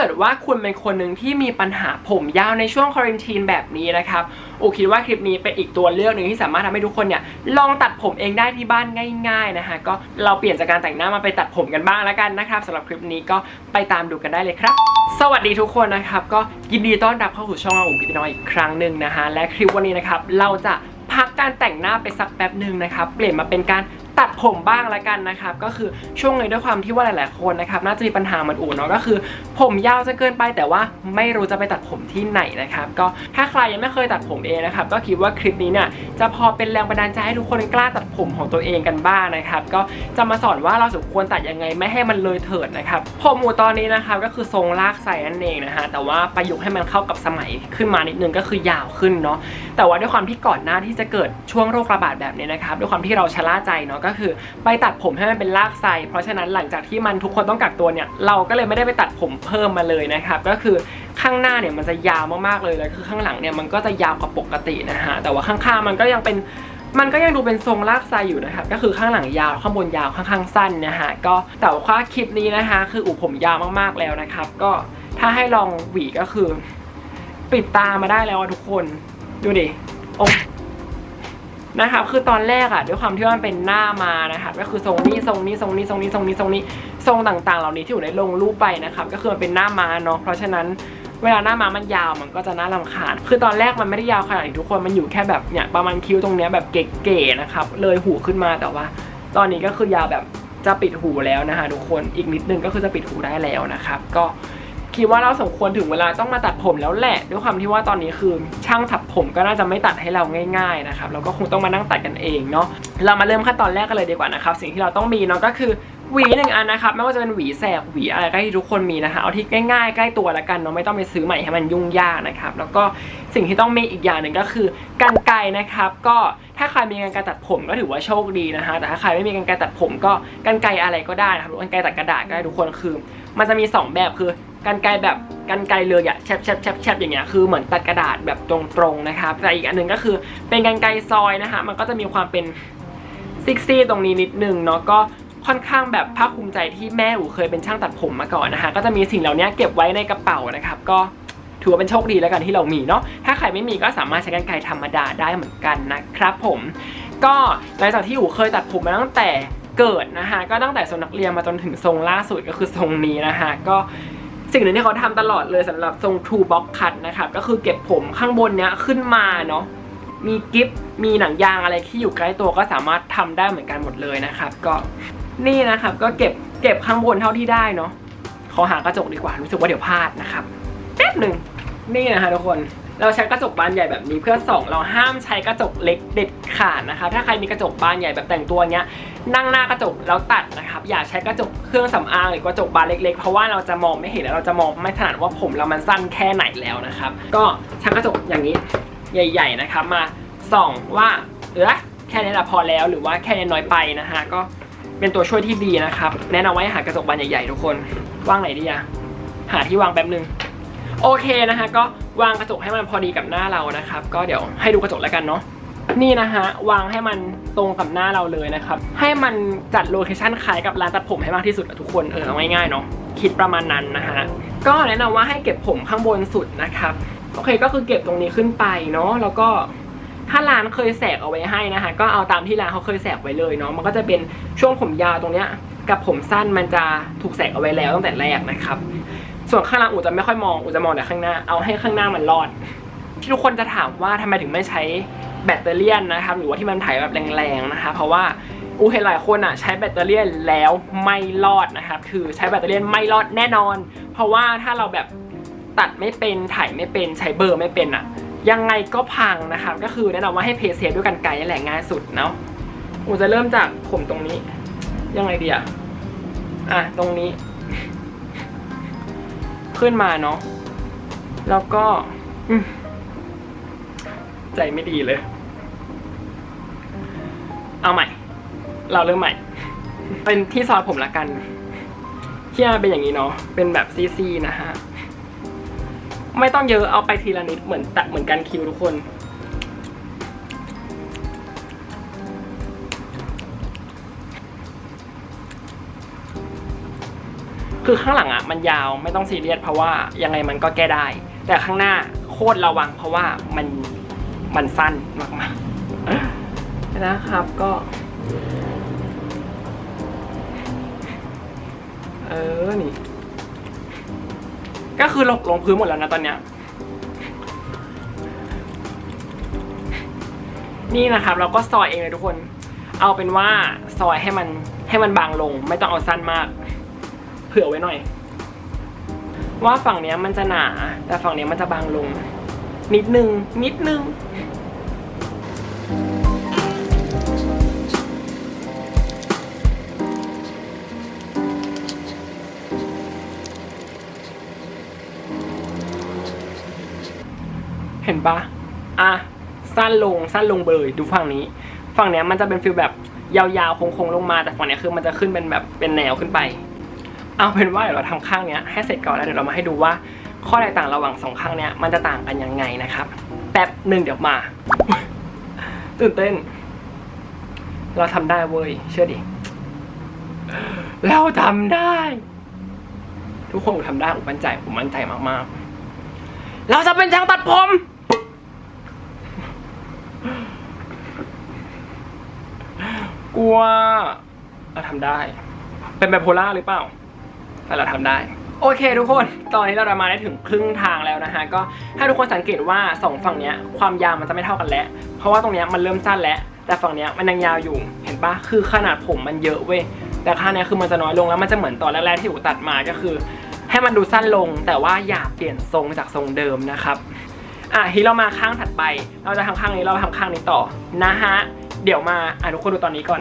กิดว่าคุณเป็นคนหนึ่งที่มีปัญหาผมยาวในช่วงควอรันทีนแบบนี้นะครับอูคิดว่าคลิปนี้เป็นอีกตัวเลือกหนึ่งที่สามารถทำให้ทุกคนเนี่ยลองตัดผมเองได้ที่บ้านง่าย ๆนะคะก็เราเปลี่ยนจากการแต่งหน้ามาไปตัดผมกันบ้างแล้วกันนะครับสำหรับคลิปนี้ก็ไปตามดูกันได้เลยครับ สวัสดีทุกคนนะครับก็ยินดีต้อนรับเข้าสู่ช่องอาอูกิตน้อยอีกครั้งหนึ่งนะฮะและคลิปวันนี้นะครับเราจะพักการแต่งหน้าไปสักแป๊บหนึ่งนะครับเปลี่ยนมาเป็นการ ตัดผมบ้างละกันนะครับก็คือช่วงนี้ด้วยความที่ว่าหลายๆคนนะครับน่าจะมีปัญหาเหมือนอู่เนาะก็คือ ผมยาวจนเกินไปแต่ว่าไม่รู้จะไปตัดผมที่ไหนนะครับก็ถ้าใครยังไม่เคยตัดผมเองนะครับก็คิดว่าคลิปนี้เนี่ยจะพอเป็นแรงบันดาลใจให้ทุกคนกล้าตัดผมของตัวเองกันบ้างนะครับก็จะมาสอนว่าเราสมควรตัดยังไงไม่ให้มันเลยเถิดนะครับผมอู่ตอนนี้นะครับก็คือทรงลากใส่นั่นเองนะฮะแต่ว่าประยุกต์ให้มันเข้ากับสมัยขึ้นมานิดนึงก็คือยาวขึ้นเนาะแต่ว่าด้วยความที่ก่อนหน้าที่จะเกิดช่วงโรคระบาดแบบนี้นะครับด้วยความที่เราชะล่าใจเนาะก็คือ ไปตัดผมให้มันเป็นลากไซเพราะฉะนั้นหลังจากที่มันทุกคนต้องกักตัวเนี่ยเราก็เลยไม่ได้ไปตัดผมเพิ่มมาเลยนะครับก็คือข้างหน้าเนี่ยมันจะยาวมากๆเลยแล้วคือข้างหลังเนี่ยมันก็จะยาวกว่าปกตินะฮะแต่ว่าข้างๆมันก็ยังเป็นมันก็ยังดูเป็นทรงลากไซอยู่นะครับ ก็คือข้างหลังยาวข้างบนยาวข้างๆสั้นนะฮะก็แต่ว่าคลิปนี้นะคะ คืออูผมยาวมากๆแล้วนะครับ ก็ถ้าให้ลองหวีก็คือ ปิดตามาได้แล้วอะทุกคน ดูดิโอ้ นะครับคือตอนแรกอะด้วยความที่มันเป็นหน้ามานะครับก็คือทรงนี้ทรงนี้ทรงนี้ทรงนี้ทรงนี้ทรงนี้ทรงต่างๆ เหล่านี้ที่อยู่ในลงรูปไปนะครับก็คือมันเป็นหน้ามาเนาะเพราะฉะนั้นเวลาหน้ามามันยาวมันก็จะน่ารำคาญ คือตอนแรกมันไม่ได้ยาวขนาดนี้ทุกคน มันอยู่แค่แบบเนี่ยประมาณคิ้วตรงเนี้ยแบบเก๋ๆนะครับ เลยหูขึ้นมาแต่ว่า ตอนนี้ก็คือยาวแบบจะปิดหูแล้วนะคะทุกคน อีกนิดนึงก็คือจะปิดหูได้แล้วนะครับ ก็ คิดว่าเราสมควรถึงเวลาต้องมาตัดผมแล้วแหละ ด้วยความที่ว่าตอนนี้คือช่างถักผมก็น่าจะไม่ตัดให้เราง่าย ๆนะครับเราก็คงต้องมานั่งตัดกันเองเนาะเรามาเริ่มขั้นตอนแรกกันเลยดีกว่านะครับ สิ่งที่เราต้องมีเนาะก็คือหวีหนึ่งอันนะครับไม่ว่าจะเป็นหวีแสกหวีอะไรก็ที่ทุกคนมีนะคะเอาที่ง่ายๆใกล้ตัวละกันเนาะไม่ต้องไปซื้อใหม่ให้มันยุ่งยากนะครับแล้วก็สิ่งที่ต้องมีอีกอย่างหนึ่งก็คือกันไกนะครับ ก็ถ้าใครมีกันไกรตัดผมก็ถือว่าโชคดีนะฮะแต่ถ้าใครไม่มีกันไกรตัดผมก็กันไกอะไรก็ได้นะครับหรือกันไกตัดกระดาษก็ได้ทุกคนคือ มันจะมีสองแบบคือ กันไกรแบบกันไกรเลยอะแชบแชบแชบแชบอย่างเงี้ยคือเหมือนตัดกระดาษแบบตรงๆนะครับแต่อีกอันหนึ่งก็คือเป็นกันไกรซอยนะฮะมันก็จะมีความเป็นซิกซี่ตรงนี้นิดนึงเนาะก็ค่อนข้างแบบภาคภูมิใจที่แม่อูเคยเป็นช่างตัดผมมาก่อนนะฮะก็จะมีสิ่งเหล่านี้เก็บไว้ในกระเป๋านะครับ ก็ถือว่าเป็นโชคดีแล้วกันที่เรามีเนาะถ้าใครไม่มีก็สามารถใช้กันไกรธรรมดาได้เหมือนกันนะครับผมก็หลังจากที่อู๋เคยตัดผมมาตั้งแต่เกิดนะฮะก็ตั้งแต่ทรงนักเรียนมาจนถึงทรงล่าสุดก็คือทรงนี้นะฮะก็ สิ่งหนึ่งที่เขาทำตลอดเลยสำหรับทรง True Box Cut นะครับก็คือเก็บผมข้างบนเนี้ยขึ้นมาเนาะมีกิฟมีหนังยางอะไรที่อยู่ใกล้ตัวก็สามารถทำได้เหมือนกันหมดเลยนะครับก็นี่นะครับก็เก็บเก็บข้างบนเท่าที่ได้เนาะขอหากระจกดีกว่ารู้สึกว่าเดี๋ยวพลาดนะครับแป๊บหนึ่งนี่นะฮะทุกคน เราใช้กระจกบานใหญ่แบบนี้เพื่อส่องเราห้ามใช้กระจกเล็กเด็ดขาดนะคะ ถ้าใครมีกระจกบานใหญ่แบบแต่งตัวเนี้ยนั่งหน้ากระจกแล้วตัดนะครับอย่าใช้กระจกเครื่องสำอางหรือกระจกบานเล็กๆ เพราะว่าเราจะมองไม่เห็นแล้วเราจะมองไม่ถนัดว่าผมเรามันสั้นแค่ไหนแล้วนะครับ ก็ใช้กระจกอย่างนี้ใหญ่ ๆนะครับ มาส่องว่าเออแค่นี้แหละพอแล้วหรือว่าแค่นี้น้อยไปนะฮะก็เป็นตัวช่วยที่ดีนะครับ แนะนำว่าให้หากระจกบานใหญ่ๆทุกคนว่างไหนดีอะหาที่วางแป๊บนึง โอเคนะฮะก็ วางกระจกให้มันพอดีกับหน้าเรานะครับ ก็เดี๋ยวให้ดูกระจกแล้วกันเนาะนี่นะฮะวางให้มันตรงกับหน้าเราเลยนะครับ ให้มันจัดโลเคชั่นคล้ายกับร้านตัดผมให้มากที่สุดอะทุกคนเออเอาง่ายๆเนาะคิดประมาณนั้นนะฮะก็แนะนำว่าให้เก็บผมข้างบนสุดนะครับโอเคก็คือเก็บตรงนี้ขึ้นไปเนาะแล้วก็ถ้าร้านเคยแสกเอาไว้ให้นะคะก็เอาตามที่ร้านเขาเคยแสกไว้เลยเนาะมันก็จะเป็นช่วงผมยาวตรงเนี้ยกับผมสั้นมันจะถูกแสกเอาไว้แล้วตั้งแต่แรกนะครับ ส่วนข้างหล่างอูจะไม่ค่อยมองอูจะมองแต่ข้างหน้าเอาให้ข้างหน้ามันรอด ที่ทุกคนจะถามว่าทำไมถึงไม่ใช้แบตเตอรี่นะครับหรือว่าที่มันถ่ายแบบแรงๆนะคะเพราะว่าอูเห็นหลายคนอะใช้แบตเตอรี่แล้วไม่รอดนะครับคือใช้แบตเตอรี่ไม่รอดแน่นอน เพราะว่าถ้าเราแบบตัดไม่เป็นถ่ายไม่เป็นใช้เบอร์ไม่เป็นอะ ยังไงก็พังนะครับก็คือแนะนำว่าให้เพย์เซฟด้วยกันไกลนี่แหละง่ายสุดเนาะอูจะเริ่มจากผมตรงนี้ ยังไงดีอะอะตรงนี้ ขึ้นมาเนาะแล้วก็ใจไม่ดีเลย เอาใหม่ เราเริ่มใหม่ เป็นที่ซอยผมละกันที่มันเป็นอย่างนี้เนาะเป็นแบบซีๆนะฮะไม่ต้องเยอะเอาไปทีละนิดเหมือนตัดเหมือนกันคิวทุกคน คือข้างหลังอะมันยาวไม่ต้องซีเรียสเพราะว่ายังไงมันก็แก้ได้ แต่ข้างหน้าโคตรระวังเพราะว่ามันมันสั้นมากๆนะครับก็ เออนี่ ก็คือหลบลงพื้นหมดแล้วนะตอนเนี้ยนี่นะครับ เราก็ซอยเองเลยทุกคน เอาเป็นว่าซอยให้มันให้มันบางลง ไม่ต้องเอาสั้นมาก เผื่อไว้หน่อย ว่าฝั่งเนี้ยมันจะหนา แต่ฝั่งเนี้ยมันจะบางลง นิดนึง นิดนึงเห็นปะอะ สั้นลง สั้นลงเบยดูฝั่งนี้ ฝั่งเนี้ยมันจะเป็นฟิลแบบยาวๆ โค้งๆ ลงมา แต่ฝั่งเนี้ยคือมันจะขึ้นเป็นแบบเป็นแนวขึ้นไป เอาเป็นว่าเดี๋ยวเราทำข้างเนี้ยให้เสร็จก่อนแล้วเดี๋ยวเรามาให้ดูว่าข้อแตกต่างระหว่างสองข้างเนี้ยมันจะต่างกันยังไงนะครับ แป๊บหนึ่งเดี๋ยวมา ตื่นเต้น เราทำได้เว้ยเชื่อดิ เราทำได้ ทุกคนผมทำได้ผมมั่นใจผมมั่นใจมากๆ เราจะเป็นช่างตัดผมกลัวเราทำได้ เป็นไบโพล่าหรือเปล่า แต่เราทำได้ โอเคทุกคน ตอนนี้เรามาได้ถึงครึ่งทางแล้วนะฮะ ก็ให้ทุกคนสังเกตว่าสองฝั่งเนี้ยความยาวมันจะไม่เท่ากันแล้ว เพราะว่าตรงเนี้ยมันเริ่มสั้นแล้ว แต่ฝั่งเนี้ยมันยังยาวอยู่ เห็นปะคือขนาดผมมันเยอะเว้ย แต่ข้างเนี้ยคือมันจะน้อยลงแล้วมันจะเหมือนตอนแรกๆที่อูตัดมาก็คือ ให้มันดูสั้นลง แต่ว่าอย่าเปลี่ยนทรงจากทรงเดิมนะครับ อะทีเรามาข้างถัดไป เราจะทำข้างนี้เราทำข้างนี้ต่อนะฮะ เดี๋ยวมาอะทุกคนดูตอนนี้ก่อน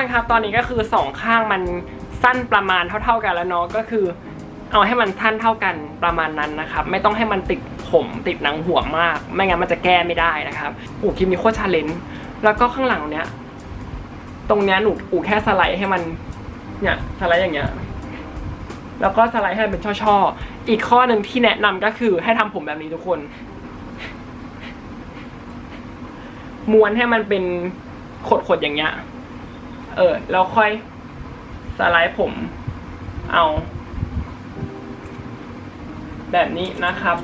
นครับตอนนี้ก็คือสองข้างมันสั้นประมาณเท่า ๆกันแล้วเนาะก็คือ เอาให้มันสั้นเท่ากันประมาณนั้นนะครับ ไม่ต้องให้มันติดผมติดหนังหัวมาก ไม่งั้นมันจะแก้ไม่ได้นะครับโอ้คลิปนี้โคตรชาเลนจ์แล้วก็ข้างหลังเนี้ยตรงเนี้ยหนูอูแค่สไลด์ให้มันเนี่ยสไลด์อย่างเงี้ยแล้วก็สไลด์ให้มันเป็นช่อๆ อีกข้อหนึ่งที่แนะนำก็คือให้ทำผมแบบนี้ทุกคน ม้วนให้มันเป็นขดๆอย่างเงี้ย เออแล้วค่อยสไลด์ผมเอา แบบนี้นะครับ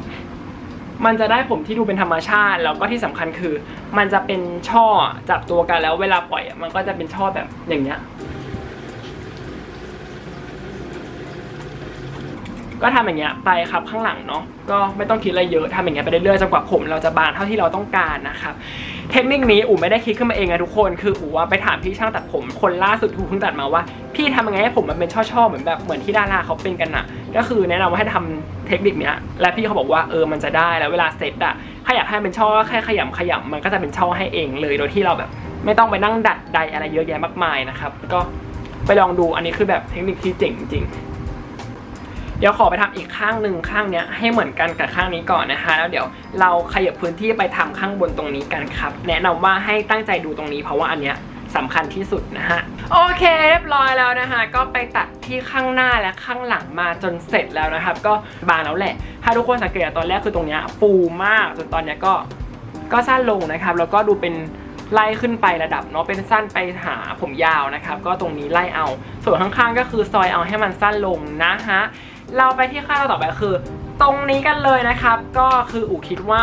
มันจะได้ผมที่ดูเป็นธรรมชาติ แล้วก็ที่สำคัญคือ มันจะเป็นช่อจับตัวกันแล้วเวลาปล่อยมันก็จะเป็นช่อแบบอย่างเงี้ยก็ทำอย่างเงี้ยไปครับข้างหลังเนาะก็ไม่ต้องคิดอะไรเยอะทำอย่างเงี้ยไปเรื่อยๆจนกว่าผมเราจะบานเท่าที่เราต้องการนะครับ เทคนิคนี้อู๋ไม่ได้คิดขึ้นมาเองนะทุกคน คืออู๋ว่าไปถามพี่ช่างตัดผมคนล่าสุดอู๋เพิ่งตัดมาว่า พี่ทำยังไงให้ผมมันเป็นช่อๆเหมือนแบบเหมือนที่ดาราเขาเป็นกันนะก็คือแนะนำว่าให้ทำเทคนิคเนี้ย และพี่เขาบอกว่าเออมันจะได้แล้วเวลาเซตอะถ้าอยากให้เป็นช่อก็แค่ขยำขยำมันก็จะเป็นช่อให้เองเลย โดยที่เราแบบ ไม่ต้องไปนั่งดัดใดอะไรเยอะแยะมากมายนะครับก็ไปลองดูอันนี้คือแบบเทคนิคที่เจ๋งจริง เดี๋ยวขอไปทำอีกข้างหนึ่งข้างเนี้ยให้เหมือนกันกับข้างนี้ก่อนนะคะ แล้วเดี๋ยวเราขยับพื้นที่ไปทำข้างบนตรงนี้กันครับ แนะนำว่าให้ตั้งใจดูตรงนี้เพราะว่าอันเนี้ยสำคัญที่สุดนะฮะ โอเคเรียบร้อยแล้วนะคะ ก็ไปตัดที่ข้างหน้าและข้างหลังมาจนเสร็จแล้วนะครับ ก็บางแล้วแหละ ถ้าทุกคนสังเกตตอนแรกคือตรงเนี้ยฟูมากจนตอนเนี้ยก็ก็สั้นลงนะครับ แล้วก็ดูเป็นไล่ขึ้นไประดับเนาะเป็นสั้นไปหาผมยาวนะครับ ก็ตรงนี้ไล่เอา ส่วนข้างๆก็คือซอยเอาให้มันสั้นลงนะฮะ เราไปที่ข้าต่อไปคือ ตรงนี้กันเลยนะครับ ก็คืออู๋คิดว่า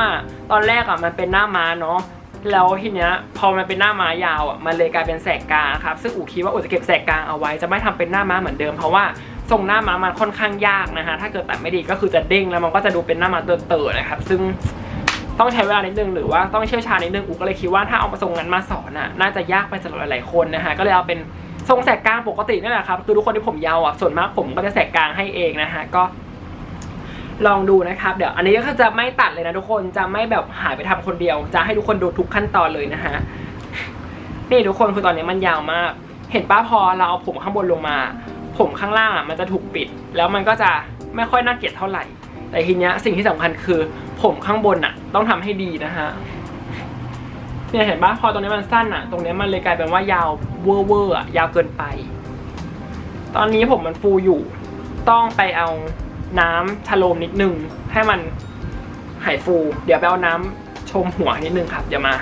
ตอนแรกอะมันเป็นหน้าม้าเนาะแล้วทีเนี้ยพอมันเป็นหน้าม้ายาวอะมันเลยกลายเป็นแสกกลางครับซึ่งอู๋คิดว่าอู๋จะเก็บแสกกลางเอาไว้จะไม่ทำเป็นหน้าม้าเหมือนเดิมเพราะว่าทรงหน้าม้ามันค่อนข้างยากนะฮะถ้าเกิดตัดไม่ดีก็คือจะเด้งแล้วมันก็จะดูเป็นหน้าม้าเตอะๆนะครับ ซึ่งต้องใช้เวลานิดนึงหรือว่าต้องเชี่ยวชาญนิดนึงอู๋ก็เลยคิดว่าถ้าเอามาทรงนั้นมาสอนอะน่าจะยากไปสำหรับหลายๆคนนะฮะก็เลยเอาเป็น ทรงแสกกลางปกตินี่แหละครับคือทุกคนที่ผมยาวอะส่วนมากผมก็จะแสกกลางให้เองนะฮะก็ลองดูนะครับเดี๋ยวอันนี้ก็จะไม่ตัดเลยนะทุกคนจะไม่แบบหายไปทำคนเดียว จะให้ทุกคนดูทุกขั้นตอนเลยนะฮะนี่ทุกคนคือตอนนี้มันยาวมาก เห็นป้าพอเราเอาผมข้างบนลงมา ผมข้างล่างอะมันจะถูกปิด แล้วมันก็จะไม่ค่อยน่าเกลียดเท่าไหร่ แต่ทีเนี้ยสิ่งที่สำคัญคือ ผมข้างบนอะ ต้องทำให้ดีนะฮะ เนี่ยเห็นปะพอตรงนี้มันสั้นอะตรงนี้มันเลยกลายเป็นว่ายาวเวอร์เวอร์อะยาวเกินไป ตอนนี้ผมมันฟูอยู่ ต้องไปเอาน้ำชะโลมนิดนึง ให้มันหายฟู เดี๋ยวไปเอาน้ำชมหัวนิดนึงครับเดี๋ยวมา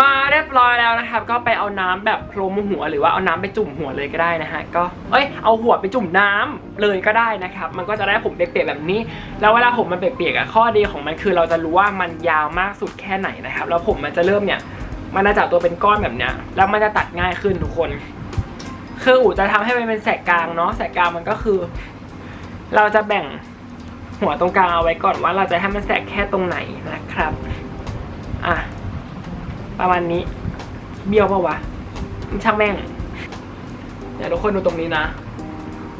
มาเรียบร้อยแล้วนะครับ ก็ไปเอาน้ำแบบพรมหัวหรือว่าเอาน้ำไปจุ่มหัวเลยก็ได้นะฮะก็เอ้ยเอาหัวไปจุ่มน้ำเลยก็ได้นะครับ มันก็จะได้ผมเปียกๆแบบนี้ แล้วเวลาผมมันเปียกๆอะข้อดีของมันคือเราจะรู้ว่ามันยาวมากสุดแค่ไหนนะครับ แล้วผมมันจะเริ่มเนี่ย มันจะจับตัวเป็นก้อนแบบเนี้ย แล้วมันจะตัดง่ายขึ้นทุกคน คืออู๋จะทำให้มันเป็นแสกกลางเนาะแสกกลางมันก็คือ เราจะแบ่งหัวตรงกลางเอาไว้ก่อนว่าเราจะให้มันแสกแค่ตรงไหนนะครับ อะ ประมาณนี้ เบี้ยวปะวะช่างแม่งเดี๋ยวทุกคนดูตรงนี้นะ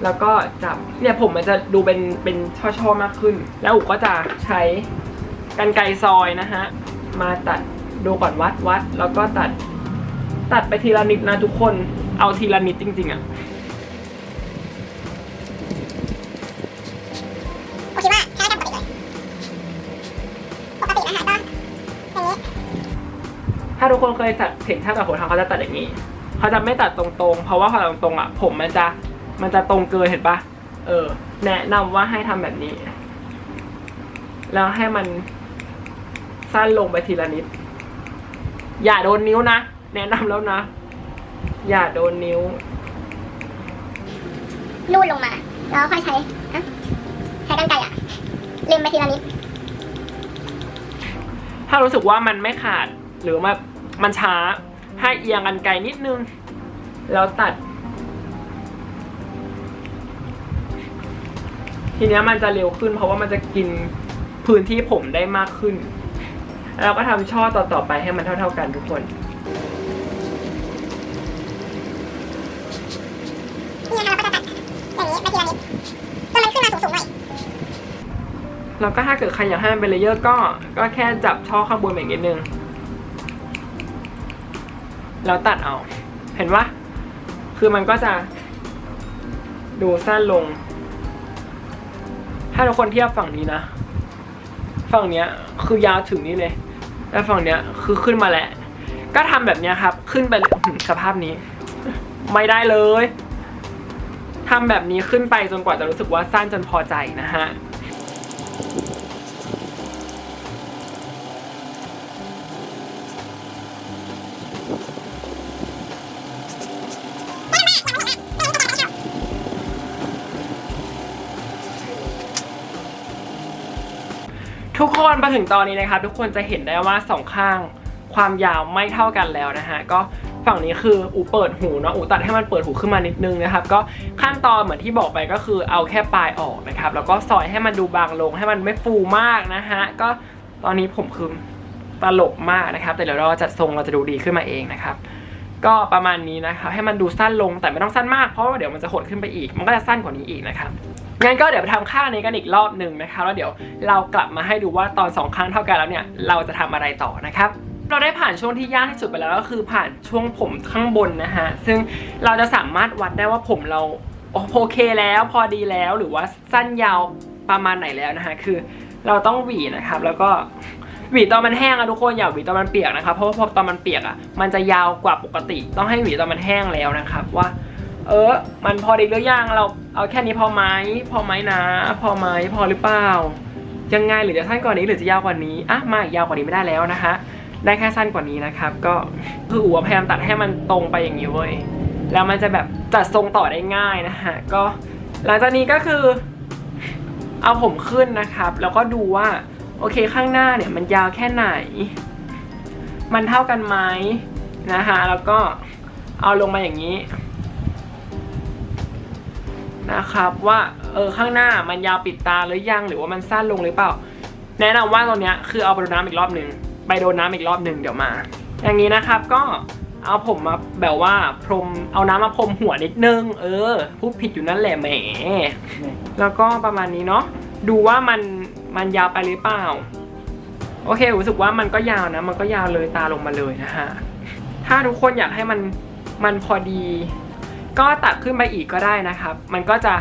แล้วก็จับ เนี่ยผมมันจะดูเป็นเป็นช่อๆมากขึ้น แล้วอู๋ก็จะใช้กันไกรซอยนะฮะ มาตัด ดูก่อนวัดวัด แล้วก็ตัด ตัดไปทีละนิดนะทุกคน เอาทีละนิดจริง ๆอะ่ะโอเคว่าใช้ได้ปกติเลยปกตินะคะก็อย่างนี้ถ้าทุกคนเคยตัดเห็นช่างตัดผมทำเขาจะตัดอย่างนี้ เขาจะไม่ตัดตรงๆ เพราะว่าพอตัดตรงๆอะ ผมมันจะมันจะตรงเกินเห็นปะเออ แนะนำว่าให้ทำแบบนี้ แล้วให้มันสั้นลงไปทีละนิด อย่าโดนนิ้วนะ แนะนำแล้วนะ อย่าโดนนิ้ว รูดลงมา แล้วค่อยใช้ฮะใช้กรรไกรอะเล็มไปทีละนิด ถ้ารู้สึกว่ามันไม่ขาดหรือว่ามันช้า ให้เอียงกันไกลนิดนึง แล้วตัด ทีเนี้ยมันจะเร็วขึ้น เพราะว่ามันจะกินพื้นที่ผมได้มากขึ้นแล้ว เราก็ทำช่อต่อๆไปให้มันเท่า ๆกันทุกคนนี่นะคะเราก็จะตัดอย่างนี้ไปทีละนิดจนมันขึ้นมาสูงๆหน่อยแล้วก็ถ้าเกิดใครอยากให้มันเป็นเลเยอร์ก็ก็แค่จับช่อข้างบนแบบนิดนึง แล้วตัดเอา เห็นปะคือมันก็จะดูสั้นลง ถ้าทุกคนเทียบฝั่งนี้นะ ฝั่งเนี้ยคือยาวถึงนี้เลย แล้วฝั่งเนี้ยคือขึ้นมาแล้ว ก็ทำแบบเนี้ยครับ ขึ้นไปสภาพนี้ ไม่ได้เลยทำแบบนี้ขึ้นไปจนกว่าจะรู้สึกว่าสั้นจนพอใจนะฮะ ทุกคนมาถึงตอนนี้นะครับ ทุกคนจะเห็นได้ว่าสองข้างความยาวไม่เท่ากันแล้วนะฮะก็ฝั่งนี้คืออูเปิดหูเนาะอูตัดให้มันเปิดหูขึ้นมานิดนึงนะครับ ก็ขั้นตอนเหมือนที่บอกไปก็คือเอาแค่ปลายออกนะครับ แล้วก็ซอยให้มันดูบางลงให้มันไม่ฟูมากนะฮะก็ตอนนี้ผมคือตลกมากนะครับ แต่เดี๋ยวเราจัดทรงเราจะดูดีขึ้นมาเองนะครับ ก็ประมาณนี้นะครับให้มันดูสั้นลงแต่ไม่ต้องสั้นมากเพราะว่าเดี๋ยวมันจะหดขึ้นไปอีก มันก็จะสั้นกว่านี้อีกนะครับ งั้นก็เดี๋ยวไปทำข้างนี้กันอีกรอบหนึ่งนะคะแล้วเดี๋ยวเรากลับมาให้ดูว่าตอนสองข้างเท่ากันแล้วเนี่ยเราจะทำอะไรต่อนะครับเราได้ผ่านช่วงที่ยากที่สุดไปแล้วก็คือผ่านช่วงผมข้างบนนะฮะซึ่งเราจะสามารถวัดได้ว่าผมเราโอเคแล้วพอดีแล้วหรือว่าสั้นยาวประมาณไหนแล้วนะฮะคือเราต้องหวีนะครับ แล้วก็หวีตอนมันแห้งอะทุกคนอย่าหวีตอนมันเปียกนะครับเพราะว่าพอตอนมันเปียกอะมันจะยาวกว่าปกติ ต้องให้หวีตอนมันแห้งแล้วนะครับ ว่า เออมันพอดีหรือยังเรา เอาแค่นี้พอไหมพอไหมนะ พอไหมพอหรือเปล่า ยังไงหรือจะสั้นกว่านี้หรือจะยาวกว่านี้อะไม่ยาวกว่านี้ไม่ได้แล้วนะคะ ได้แค่สั้นกว่านี้นะครับ ก็คืออัวพยายามตัดให้มันตรงไปอย่างนี้เว้ยแล้วมันจะแบบจัดทรงต่อได้ง่ายนะฮะก็ หลังจากนี้ก็คือ เอาผมขึ้นนะครับ แล้วก็ดูว่า โอเคข้างหน้าเนี่ยมันยาวแค่ไหน มันเท่ากันไหมนะคะแล้วก็เอาลงมาอย่างนี้ นะครับว่าเออข้างหน้ามันยาวปิดตาหรือยังหรือว่ามันสั้นลงหรือเปล่า แนะนำว่าตอนเนี้ยคือเอาไปโดนน้ำอีกรอบหนึ่งไปโดนน้ำอีกรอบหนึ่งเดี๋ยวมา อย่างนี้นะครับก็เอาผมมาแบบว่าพรมเอาน้ำมาพรมหัวนิดนึง เออพูดผิดอยู่นั่นแหละแหม แล้วก็ประมาณนี้เนาะดูว่ามันมันยาวไปหรือเปล่า โอเครู้สึกว่ามันก็ยาวนะ มันก็ยาวเลยตาลงมาเลยนะฮะถ้าทุกคนอยากให้มันมันพอดี ก็ตัดขึ้นไปอีกก็ได้นะครับ มันก็จะ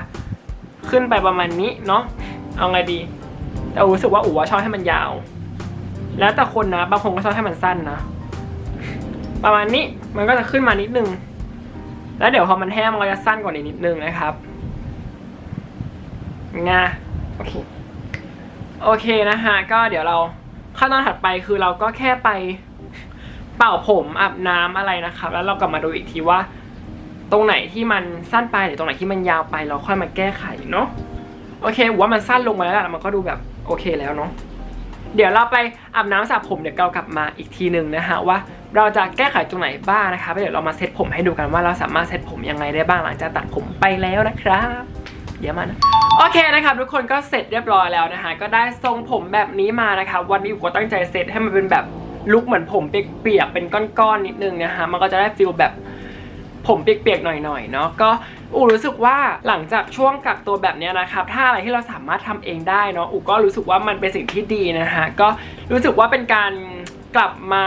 ขึ้นไปประมาณนี้เนาะเอาไงดี แต่อูรู้สึกว่าอูว่าชอบให้มันยาว แล้วแต่คนนะบางคนก็ชอบให้มันสั้นนะประมาณนี้มันก็จะขึ้นมานิดนึง แล้วเดี๋ยวพอมันแห้งมันก็จะสั้นกว่านี้นิดนึงนะครับงาโอเคโอเคนะฮะก็เดี๋ยวเราขั้นตอนถัดไปคือเราก็แค่ไปเป่าผมอาบน้ำอะไรนะครับ แล้วเรากลับมาดูอีกทีว่า ตรงไหนที่มันสั้นไปหรือตรงไหนที่มันยาวไปเราค่อยมาแก้ไขเนาะโอเคว่ามันสั้นลงมาแล้วแหละมันก็ดูแบบโอเคแล้วเนาะเดี๋ยวเราไปอาบน้ำสระผมเดี๋ยวเรากลับมาอีกทีหนึ่งนะฮะว่าเราจะแก้ไขตรงไหนบ้างนะคะเดี๋ยวเรามาเซตผมให้ดูกันว่าเราสามารถเซตผมยังไงได้บ้างหลังจากตัดผมไปแล้วนะครับเดี๋ยวมานะโอเคนะครับทุกคนก็เสร็จเรียบร้อยแล้วนะคะก็ได้ทรงผมแบบนี้มานะคะวันนี้ผมก็ตั้งใจเซตให้มันเป็นแบบลุคเหมือนผมเปียกๆเป็นก้อนๆนิดนึงนะคะมันก็จะได้ฟีลแบบ ผมเปียกๆหน่อยๆเนาะก็อูรู้สึกว่าหลังจากช่วงกักตัวแบบเนี้ยนะครับถ้าอะไรที่เราสามารถทำเองได้เนาะอูก็รู้สึกว่ามันเป็นสิ่งที่ดีนะฮะก็รู้สึกว่าเป็นการกลับมา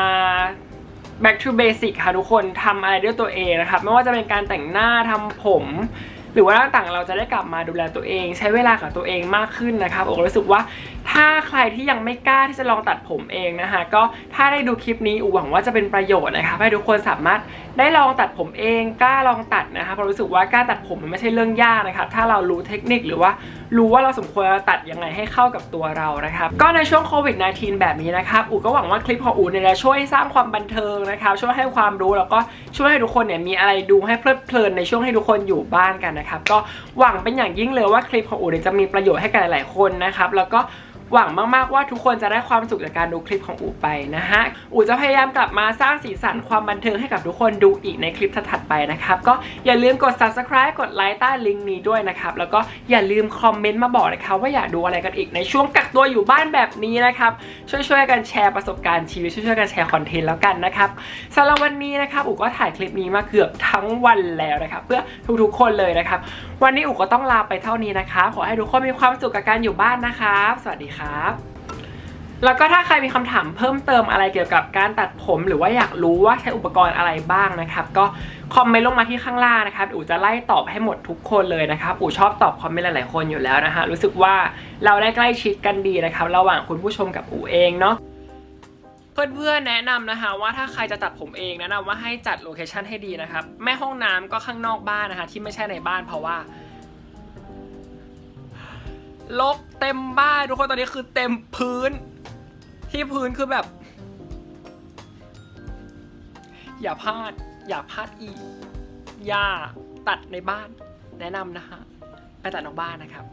back to basic ค่ะทุกคนทำอะไรด้วยตัวเองนะครับไม่ว่าจะเป็นการแต่งหน้าทำผม หรือว่าต่างๆเราจะได้กลับมาดูแลตัวเอง ใช้เวลากับตัวเองมากขึ้นนะครับโอ้รู้สึกว่า ถ้าใครที่ยังไม่กล้าที่จะลองตัดผมเองนะคะ ก็ถ้าได้ดูคลิปนี้อูหวังว่าจะเป็นประโยชน์นะครับให้ทุกคนสามารถได้ลองตัดผมเองกล้าลองตัดนะคะเพราะรู้สึกว่าการตัดผมมันไม่ใช่เรื่องยากนะครับถ้าเรารู้เทคนิคหรือว่ารู้ว่าเราสมควรจะตัดยังไงให้เข้ากับตัวเรานะครับก็ในช่วงโควิด -19 แบบนี้นะครับอูก็หวังว่าคลิปของอูเนี่ยจะช่วยสร้างความบันเทิงนะครับช่วยให้ความรู้แล้วก็ช่วยให้ทุกคนเนี่ยมีอะไรดูให้เพลิดเพลินในช่วงที่ทุกคนอยู่บ้านกันนะครับก็หวังเป็นอย่างยิ่งเลยว่าคลิปของอูเนี่ยจะมีประโยชน์ให้กับหลายๆคนนะครับแล้วก็ หวังมากๆว่าทุกคนจะได้ความสุขจากการดูคลิปของอูไปนะฮะ อูจะพยายามกลับมาสร้างสีสันความบันเทิงให้กับทุกคนดูอีกในคลิปถัดๆไปนะครับ ก็อย่าลืมกด subscribe กดไลค์ใต้ลิงก์นี้ด้วยนะครับ แล้วก็อย่าลืมคอมเมนต์มาบอกนะครับว่าอยากดูอะไรกันอีกในช่วงกักตัวอยู่บ้านแบบนี้นะครับ ช่วยๆกันแชร์ประสบการณ์ชีวิตช่วยๆกันแชร์คอนเทนต์แล้วกันนะครับสำหรับวันนี้นะครับอูก็ถ่ายคลิปนี้มาเกือบทั้งวันแล้วนะครับเพื่อทุกๆคนเลยนะครับวันนี้อูก็ต้องลาไปเท่านี้นะคะ ขอให้ทุกคนมีความสุขกับการอยู่บ้านนะครับ สวัสดีครับแล้วก็ถ้าใครมีคำถามเพิ่มเติมอะไรเกี่ยวกับการตัดผมหรือว่าอยากรู้ว่าใช้อุปกรณ์อะไรบ้างนะครับ ก็คอมเมนต์ลงมาที่ข้างล่างนะครับอูจะไล่ตอบให้หมดทุกคนเลยนะครับอูชอบตอบคอมเมนต์หลายๆคนอยู่แล้วนะฮะรู้สึกว่าเราได้ใกล้ชิดกันดีนะครับ ระหว่างคุณผู้ชมกับอูเองเนาะ เพื่อนๆแนะนำนะคะว่าถ้าใครจะตัดผมเองแนะนำว่าให้จัดโลเคชันให้ดีนะครับแม่ห้องน้ำก็ข้างนอกบ้านนะคะที่ไม่ใช่ในบ้านเพราะว่าลกเต็มบ้านทุกคนตอนนี้คือเต็มพื้น ที่พื้นคือแบบ อย่าพลาด อย่าพลาดอีก อย่าตัดในบ้าน แนะนำนะฮะไปตัดนอกบ้านนะครับ